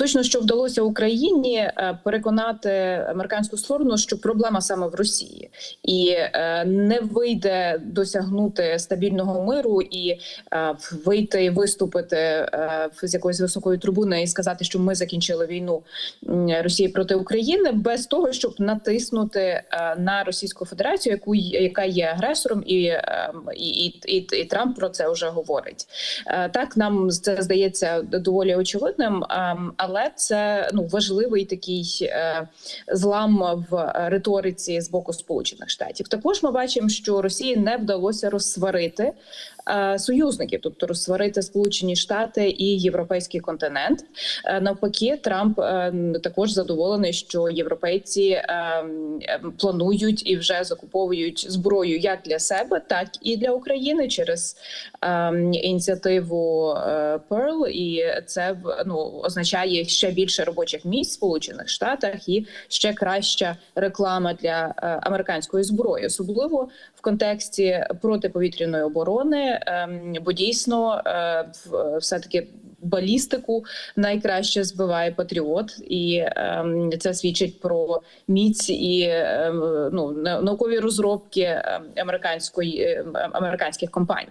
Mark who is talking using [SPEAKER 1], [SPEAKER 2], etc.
[SPEAKER 1] точно що вдалося Україні е, переконати американську сторону, що проблема саме в Росії, і е, не вийде досягнути стабільного миру і е, вийти і виступити з якоїсь високої трибуни і сказати, що ми закінчили війну Росії проти України, без того, щоб натиснути на Російську Федерацію, яку яка є агресором, і, і, і, і, Трамп про це вже говорить. Так нам це здається доволі очевидним, ем, але це ну важливий такий е, злам в риториці з боку Сполучених Штатів. Також ми бачимо, що Росії не вдалося розсварити е, союзників, тобто розсварити Сполучені Штати і європейський континент. Е, Навпаки, Трамп е, також задоволений, що європейці е, планують і вже закуповують зброю як для себе, так і для України через ем, ініціативу е, Pearl, і це ну означає ще більше робочих місць в Сполучених Штатах і ще краща реклама для е, американської зброї, особливо в контексті протиповітряної оборони. ем, Бо дійсно все таки балістику найкраще збиває патріот, і ем, це свідчить про міць і ем, ну на- наукові розробки американської американських компаній.